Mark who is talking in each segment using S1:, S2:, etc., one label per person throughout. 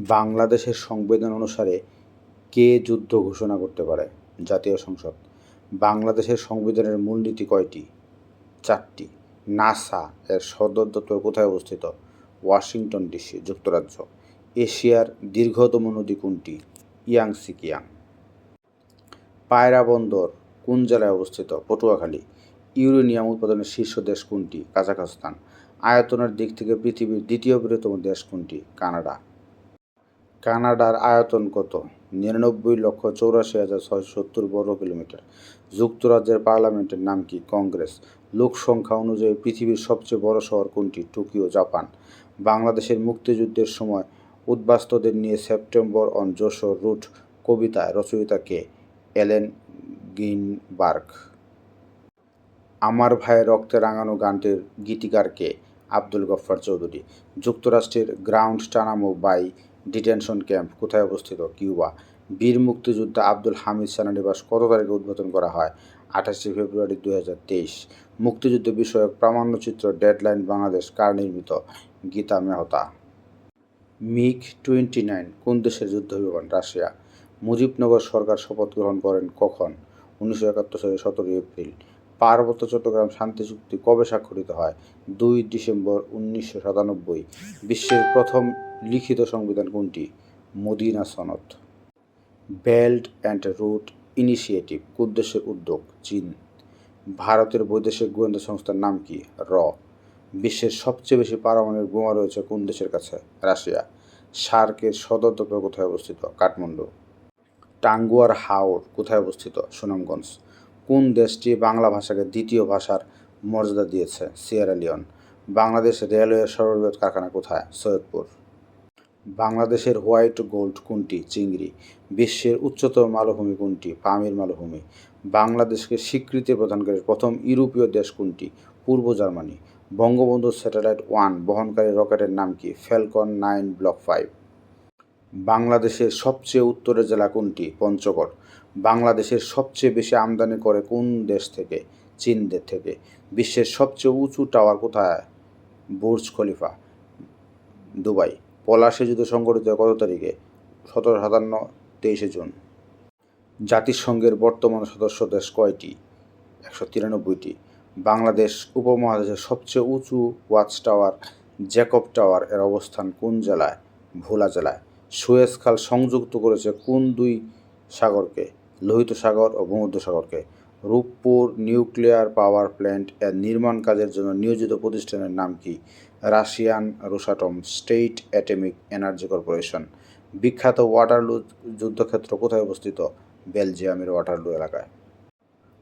S1: বাংলাদেশের সংবিধান অনুসারে কে যুদ্ধ ঘোষণা করতে পারে? জাতীয় সংসদ। বাংলাদেশের সংবিধানের মূলনীতি কয়টি? চারটি। নাসা এর সদর দপ্তর কোথায় অবস্থিত? ওয়াশিংটন ডিসি, যুক্তরাজ্য। এশিয়ার দীর্ঘতম নদী কোনটি? ইয়াংসি কিয়াং পায়রা বন্দর কোন জেলায় অবস্থিত? পটুয়াখালী। ইউরেনিয়াম উৎপাদনের শীর্ষ দেশ কোনটি? কাজাখস্তান। আয়তনের দিক থেকে পৃথিবীর দ্বিতীয় বৃহত্তম দেশ কোনটি? কানাডা। কানাডার আয়তন কত? নিরানব্বই লক্ষ চৌরাশি হাজার ছয়শো সত্তর বর্গ কিলোমিটার। যুক্তরাজ্যের পার্লামেন্টের নাম কি? কংগ্রেস। লোক সংখ্যা অনুযায়ী পৃথিবীর সবচেয়ে বড় শহর কোনটি? Tokyo, Japan. বাংলাদেশের মুক্তিযুদ্ধের সময় উদ্বাস্তুদের নিয়ে সেপ্টেম্বর অন যশোর রুট কবিতায় রচয়িতা কে? এলেন গিনবার্গ। আমার ভাইয়ের রক্তে রাঙানো গানটির গীতিকার কে? আব্দুল গফ্ফার চৌধুরী। যুক্তরাষ্ট্রের Guantanamo bay detention camp, কোথায় অবস্থিত? কিউবা। বীর মুক্তিযোদ্ধা আব্দুল হামিদ সেনানিবাস কত তারিখে উদ্বোধন করা হয়? আঠাশে ফেব্রুয়ারি দু হাজার তেইশ। মুক্তিযুদ্ধ বিষয়ক প্রামাণ্যচিত্র ডেডলাইন বাংলাদেশ কার নির্মিত? Gita Mehta. MiG twenty nine কোন দেশের যুদ্ধ বিমান? রাশিয়া। মুজিবনগর সরকার শপথ গ্রহণ করেন কখন? উনিশশো একাত্তর সালের সতেরোই এপ্রিল। পার্বত্য চট্টগ্রাম শান্তি চুক্তি কবে স্বাক্ষরিত হয়? দুই ডিসেম্বর উনিশশো সাতানব্বই। বিশ্বের প্রথম লিখিত সংবিধান কোনটি? মদিনা সনদ। বেল্ট অ্যান্ড রুট ইনিশিয়েটিভ কোন দেশের উদ্যোগ, চীন। ভারতের বৈদেশিক গোয়েন্দা সংস্থার নাম কি? র। বিশ্বের সবচেয়ে বেশি পারমাণবিক বোমা রয়েছে কোন দেশের কাছে? রাশিয়া। সার্কের সদর দপ্তর কোথায় অবস্থিত? কাঠমান্ডু। টাঙ্গুয়ার হাওর কোথায় অবস্থিত? সুনামগঞ্জ। কোন দেশটি বাংলা ভাষাকে দ্বিতীয় ভাষার মর্যাদা দিয়েছে? Sierra Leone. বাংলাদেশ রেলওয়ের সর্ববৃহৎ কারখানা কোথায়? সৈয়দপুর। বাংলাদেশের হোয়াইট গোল্ড কোনটি? চিংড়ি। বিশ্বের উচ্চতম মালভূমি কোনটি? পামির মালভূমি। বাংলাদেশকে স্বীকৃতি প্রদানকারী প্রথম ইউরোপীয় দেশ কোনটি? পূর্ব জার্মানি। বঙ্গবন্ধু স্যাটেলাইট ওয়ান বহনকারী রকেটের নাম কি? Falcon nine block five. বাংলাদেশের সবচেয়ে উত্তরের জেলা কোনটি? পঞ্চগড়। বাংলাদেশের সবচেয়ে বেশি আমদানি করে কোন দেশ থেকে? চীনদের থেকে। বিশ্বের সবচেয়ে উঁচু টাওয়ার কোথায়? Burj Khalifa. দুবাই। পলাশী যুদ্ধ সংঘটিত কত তারিখে? সতেরো সাতান্ন, তেইশে জুন। জাতিসংঘের বর্তমান সদস্য দেশ কয়টি? একশো তিরানব্বইটি। বাংলাদেশ উপমহাদেশের সবচেয়ে উঁচু ওয়াচ টাওয়ার জ্যাকব টাওয়ার এর অবস্থান কোন জেলায়? ভোলা জেলায়। সুয়েজ খাল সংযুক্ত করেছে কোন দুই সাগরকে? লোহিত সাগর ও ভূমধ্যসাগরকে রূপপুর নিউক্লিয়ার পাওয়ার প্ল্যান্ট এর নির্মাণ কাজের জন্য নিয়োজিত প্রতিষ্ঠানের নাম কি? Russian Rosatom state atomic energy corporation. বিখ্যাত ওয়াটারলু যুদ্ধক্ষেত্র কোথায় অবস্থিত? বেলজিয়ামের ওয়াটারলু এলাকায়।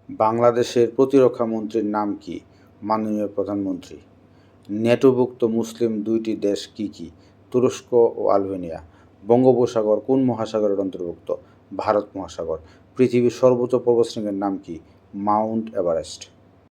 S1: বাংলাদেশের প্রতিরক্ষা মন্ত্রীর নাম কি? মাননীয় প্রধানমন্ত্রী। নেটোভুক্ত মুসলিম দুইটি দেশ কি কি? তুরস্ক ও আলবেনিয়া। বঙ্গোপসাগর কোন মহাসাগরের অন্তর্ভুক্ত? ভারত মহাসাগর। পৃথিবীর সর্বোচ্চ পর্বতশৃঙ্গের নাম কি? Mount Everest.